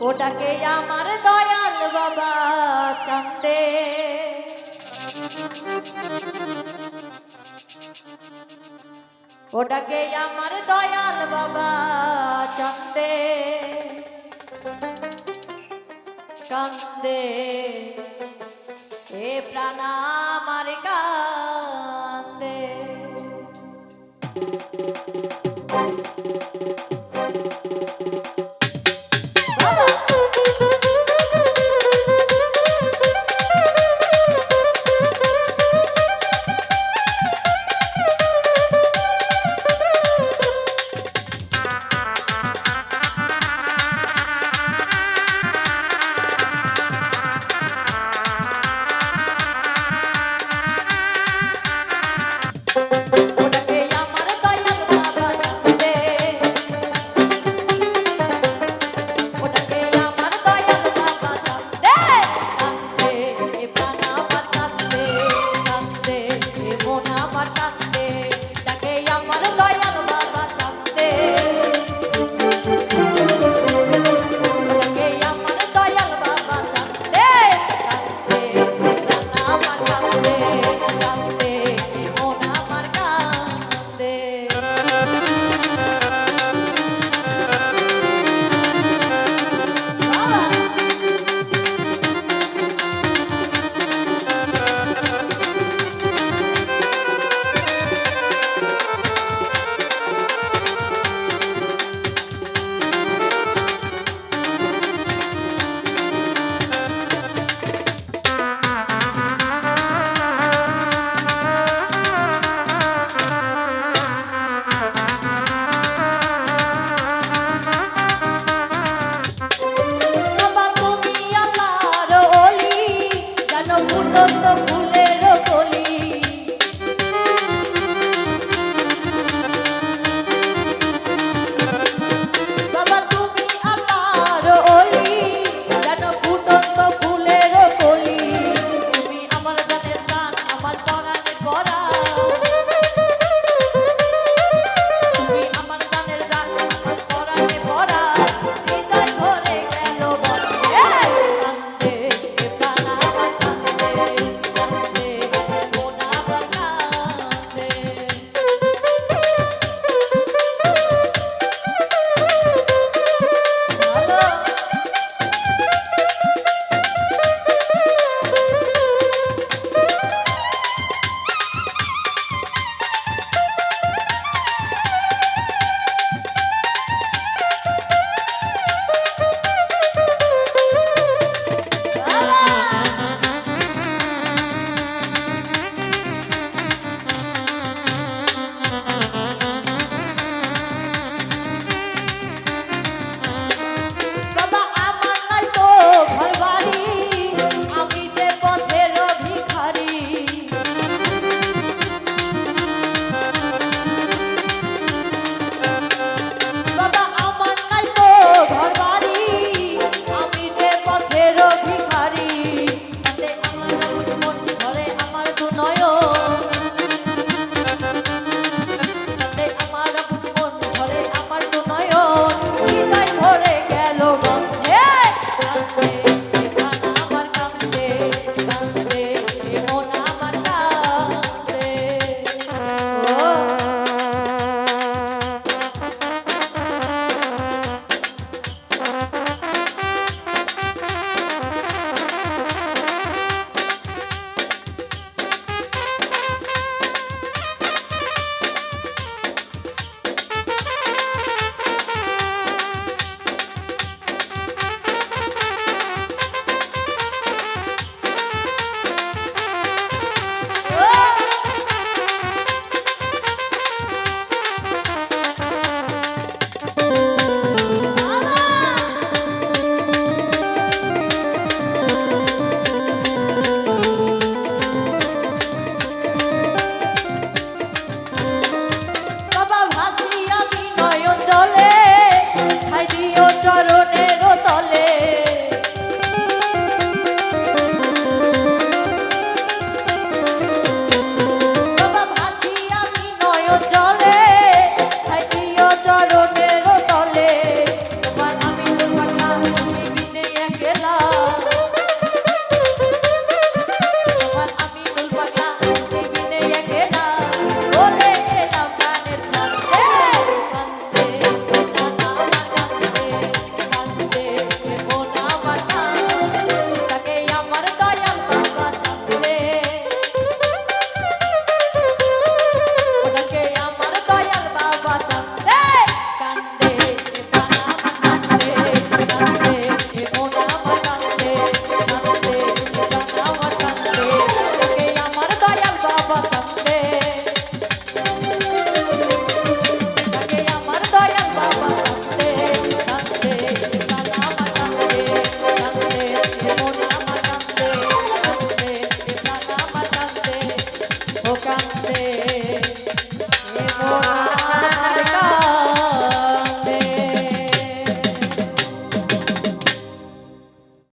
ওটাকে আমার দয়াল বাবা চান্দে ওটাকে আমার দয়াল বাবা চান্দে কান্দে এ প্রাণ প্রাণা